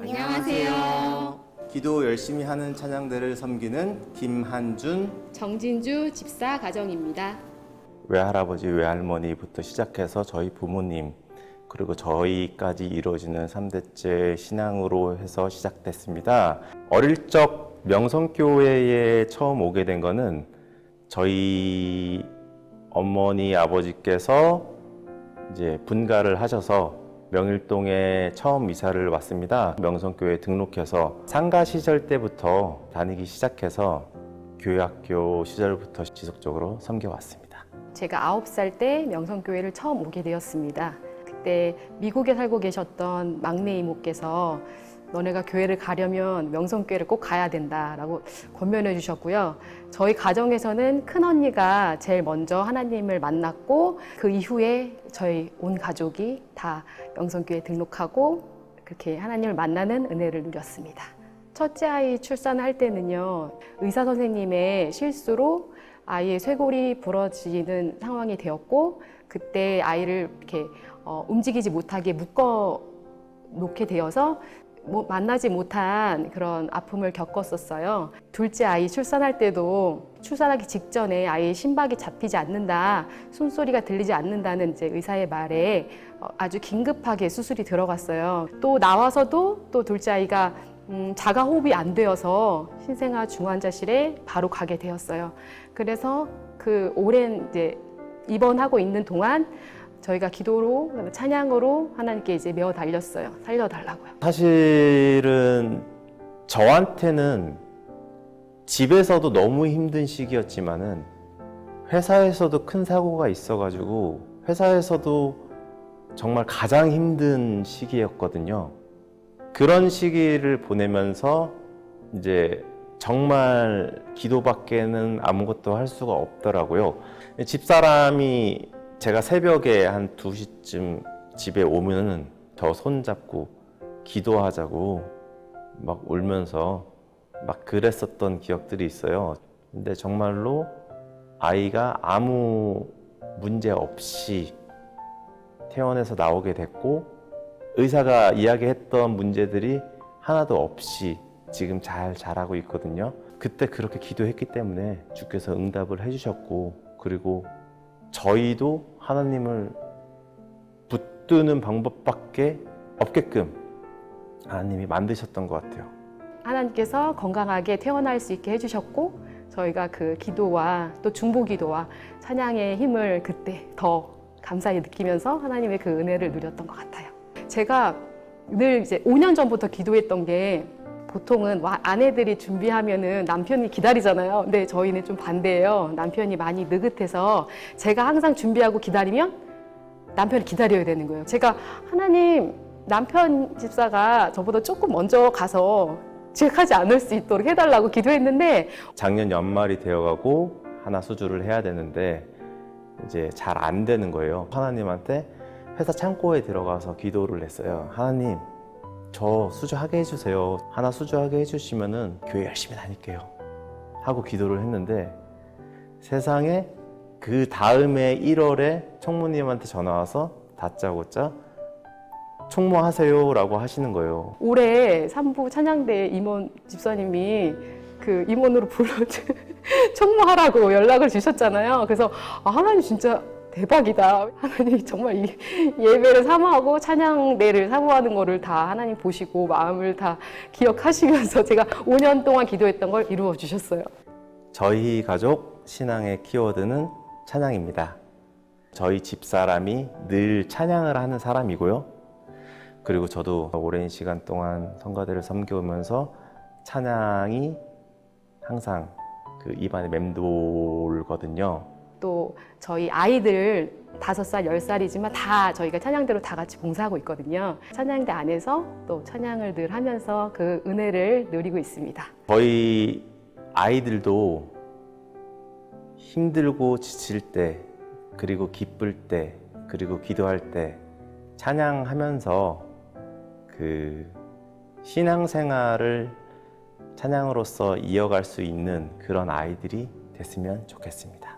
안녕하세요. 기도 열심히 하는 찬양대를 섬기는 김한준 정진주 집사 가정입니다. 외할아버지 외할머니부터 시작해서 저희 부모님 그리고 저희까지 이루어지는 3대째 신앙으로 해서 시작됐습니다. 어릴 적 명성교회에 처음 오게 된 거는 저희 어머니 아버지께서 이제 분가를 하셔서 명일동에 처음 이사를 왔습니다. 명성교회 등록해서 상가 시절 때부터 다니기 시작해서 교회학교 시절부터 지속적으로 섬겨왔습니다. 제가 9살 때 명성교회를 처음 오게 되었습니다. 그때 미국에 살고 계셨던 막내 이모께서 너네가 교회를 가려면 명성교회를 꼭 가야 된다라고 권면해 주셨고요. 저희 가정에서는 큰 언니가 제일 먼저 하나님을 만났고 그 이후에 저희 온 가족이 다 명성교회 등록하고 그렇게 하나님을 만나는 은혜를 누렸습니다. 첫째 아이 출산할 때는요, 의사 선생님의 실수로 아이의 쇄골이 부러지는 상황이 되었고, 그때 아이를 이렇게 어, 움직이지 못하게 묶어 놓게 되어서 뭐 만나지 못한 그런 아픔을 겪었었어요. 둘째 아이 출산할 때도 출산하기 직전에 아이의 심박이 잡히지 않는다, 숨소리가 들리지 않는다는 이제 의사의 말에 어, 아주 긴급하게 수술이 들어갔어요. 또 나와서도 또 둘째 아이가 음, 자가 호흡이 안 되어서 신생아 중환자실에 바로 가게 되었어요. 그래서 그 오랜 이제 입원하고 있는 동안 저희가 기도로 찬양으로 하나님께 이제 메어 달렸어요. 살려 달라고요. 사실은 저한테는 집에서도 너무 힘든 시기였지만은 회사에서도 큰 사고가 있어가지고 회사에서도 정말 가장 힘든 시기였거든요. 그런 시기를 보내면서 이제 정말 기도밖에는 아무것도 할 수가 없더라고요. 집사람이 제가 새벽에 한 2시쯤 집에 오면은 저 손잡고 기도하자고 막 울면서 막 그랬었던 기억들이 있어요. 근데 정말로 아이가 아무 문제 없이 퇴원해서 나오게 됐고 의사가 이야기했던 문제들이 하나도 없이 지금 잘 자라고 있거든요. 그때 그렇게 기도했기 때문에 주께서 응답을 해주셨고 그리고 저희도 하나님을 붙드는 방법밖에 없게끔 하나님이 만드셨던 것 같아요. 하나님께서 건강하게 태어날 수 있게 해주셨고 저희가 그 기도와 또 중보 기도와 찬양의 힘을 그때 더 감사히 느끼면서 하나님의 그 은혜를 누렸던 것 같아요. 제가 늘 이제 5년 전부터 기도했던 게 보통은 와- 아내들이 준비하면은 남편이 기다리잖아요. 근데 저희는 좀 반대예요. 남편이 많이 느긋해서 제가 항상 준비하고 기다리면 남편이 기다려야 되는 거예요. 제가 하나님 남편 집사가 저보다 조금 먼저 가서 지각하지 않을 수 있도록 해달라고 기도했는데 작년 연말이 되어가고 하나 수주를 해야 되는데 이제 잘 안 되는 거예요. 하나님한테 회사 창고에 들어가서 기도를 했어요. 하나님, 저 수주하게 해주세요. 하나 수주하게 해주시면은 교회 열심히 다닐게요. 하고 기도를 했는데 세상에 그 다음에 1월에 총무님한테 전화 와서 다짜고짜 총무하세요 라고 하시는 거예요. 올해 삼부 찬양대 임원 집사님이 그 임원으로 불러 총무하라고 연락을 주셨잖아요. 그래서 아, 하나님 진짜 대박이다. 하나님 정말 이 예배를 사모하고 찬양대를 사모하는 거를 다 하나님 보시고 마음을 다 기억하시면서 제가 5년 동안 기도했던 걸 이루어 주셨어요. 저희 가족 신앙의 키워드는 찬양입니다. 저희 집사람이 늘 찬양을 하는 사람이고요. 그리고 저도 오랜 시간 동안 성가대를 섬겨오면서 찬양이 항상 그 입안에 맴돌거든요. 또 저희 아이들 다섯 살, 열 살이지만 다 저희가 찬양대로 다 같이 봉사하고 있거든요. 찬양대 안에서 또 찬양을 늘 하면서 그 은혜를 누리고 있습니다. 저희 아이들도 힘들고 지칠 때, 그리고 기쁠 때, 그리고 기도할 때 찬양하면서 그 신앙생활을 찬양으로서 이어갈 수 있는 그런 아이들이 됐으면 좋겠습니다.